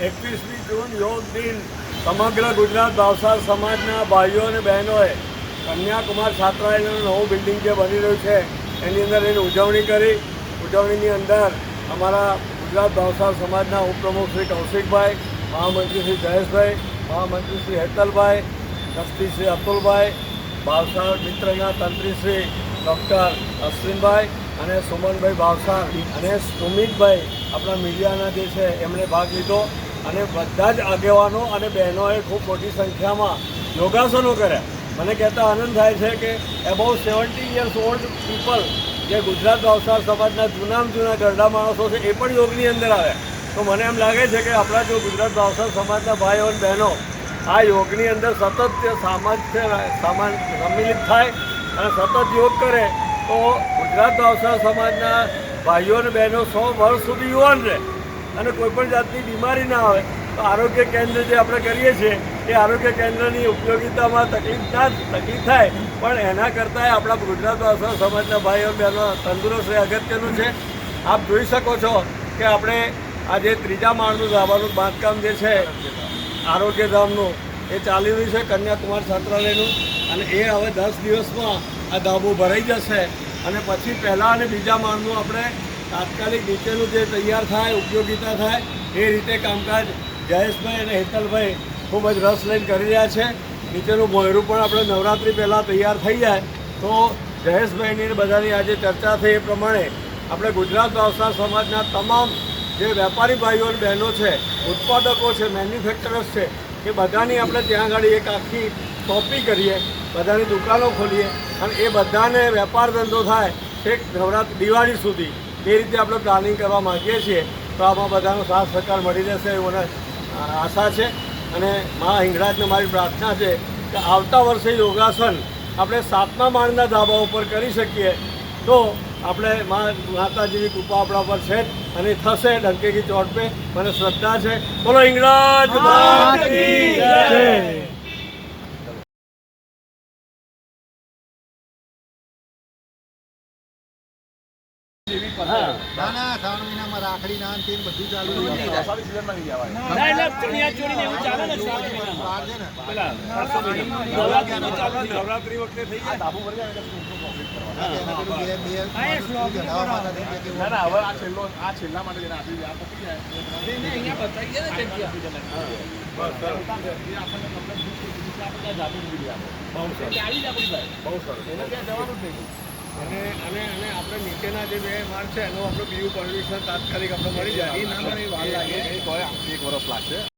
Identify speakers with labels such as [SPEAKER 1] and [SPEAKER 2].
[SPEAKER 1] એકવીસમી જૂન યોગ દિન સમગ્ર ગુજરાત ભાવસાર સમાજના ભાઈઓ અને બહેનોએ કન્યાકુમાર છાત્રાલયનું નવું બિલ્ડિંગ જે બની રહ્યું છે, એની અંદર એની ઉજવણી કરી. ઉજવણીની અંદર અમારા ગુજરાત ભાવસાર સમાજના ઉપપ્રમુખ શ્રી કૌશિકભાઈ, મહામંત્રી શ્રી જયેશભાઈ, મહામંત્રી શ્રી હેતલભાઈ, ટ્રસ્ટી શ્રી અતુલભાઈ, ભાવસાર મિત્રના તંત્રી શ્રી ડૉક્ટર અશ્વિનભાઈ અને સુમનભાઈ ભાવસાર અને સુમિતભાઈ આપણા મીડિયાના જે છે, એમણે ભાગ લીધો. અને બધા જ આગેવાનો અને બહેનોએ ખૂબ મોટી સંખ્યામાં યોગાસનો કર્યા. મને કહેતા આનંદ થાય છે કે about seventy years old people જે ગુજરાત ભાવસાર સમાજના જૂનામાં જૂના ગરડા માણસો છે, એ પણ યોગની અંદર આવ્યા. તો મને એમ લાગે છે કે આપણા જો ગુજરાત ભાવસાર સમાજના ભાઈઓ અને બહેનો આ યોગની અંદર સતત જે સામાજ છે સામાન સંમિલિત થાય અને સતત યોગ કરે, તો ગુજરાત ભાવસાર સમાજના ભાઈઓ અને બહેનો સો વર્ષ સુધી યુવાન રહે. અને કોઈપણ જાતની બીમારી ના આવે તો આરોગ્ય કેન્દ્ર જે આપણે કરીએ છીએ, એ આરોગ્ય કેન્દ્રની ઉપયોગિતામાં તકલીફ ના તકલીફ થાય. પણ એના કરતાંય આપણા ગુજરાત ભાષા સમાજના ભાઈઓ, બહેનો તંદુરસ્ત એ અગત્યનું છે, આપ જોઈ શકો છો કે આપણે આ જે ત્રીજા માળનું ધાબાનું બાંધકામ જે છે, આરોગ્ય ધામનું, એ ચાલી રહ્યું છે કન્યાકુમાર છાત્રાલયનું. અને એ હવે દસ દિવસમાં આ ધાબો ભરાઈ જશે. અને પછી પહેલાં અને બીજા માળનું આપણે તાત્કાલિક નીચેનું જે તૈયાર થાય, ઉપયોગીતા થાય, એ રીતે કામકાજ જયેશભાઈ અને હેતલભાઈ ખૂબ જ રસ લઈને કરી રહ્યા છે. નીચેનું ભોયરું પણ આપણે નવરાત્રિ પહેલાં તૈયાર થઈ જાય. તો જયેશભાઈની બધાની આજે ચર્ચા થઈ એ પ્રમાણે આપણે ગુજરાત વ્યવસાય સમાજના તમામ જે વેપારી ભાઈઓ અને બહેનો છે, ઉત્પાદકો છે મેન્યુફેક્ચરર્સ છે, એ બધાની આપણે ત્યાં આગળ એક આખી કોપી કરીએ, બધાની દુકાનો ખોલીએ અને એ બધાને વેપાર ધંધો થાય છેક નવરાત્રિ દિવાળી સુધી. એ રીતે આપણે પ્લાનિંગ કરવા માગીએ છીએ. તો આમાં બધાનો સાથ સહકાર મળી રહેશે એવું આશા છે. અને મા હિંગળાજને મારી પ્રાર્થના છે કે આવતા વર્ષે યોગાસન આપણે સાતમા માળના ધાબા ઉપર કરી શકીએ. તો આપણે મા માતાજીની કૃપા આપણા પર છે અને થશે, ડંકેકી ચોટ પે મને શ્રદ્ધા છે. બોલો, હિંગળાજ બહુ સરસ
[SPEAKER 2] એટલે આવી જ આપણી ભાઈ
[SPEAKER 1] બહુ સરસ
[SPEAKER 2] એને ત્યાં જવાનું જ નહીં
[SPEAKER 1] અને અને અને આપણે નીચેના જે બે માળ છે, એનું આપણે બીજું પરમિશન તાત્કાલિક આપણે મળી જાય.
[SPEAKER 2] ના મને વાર લાગે. એક વર્ષ લાગશે.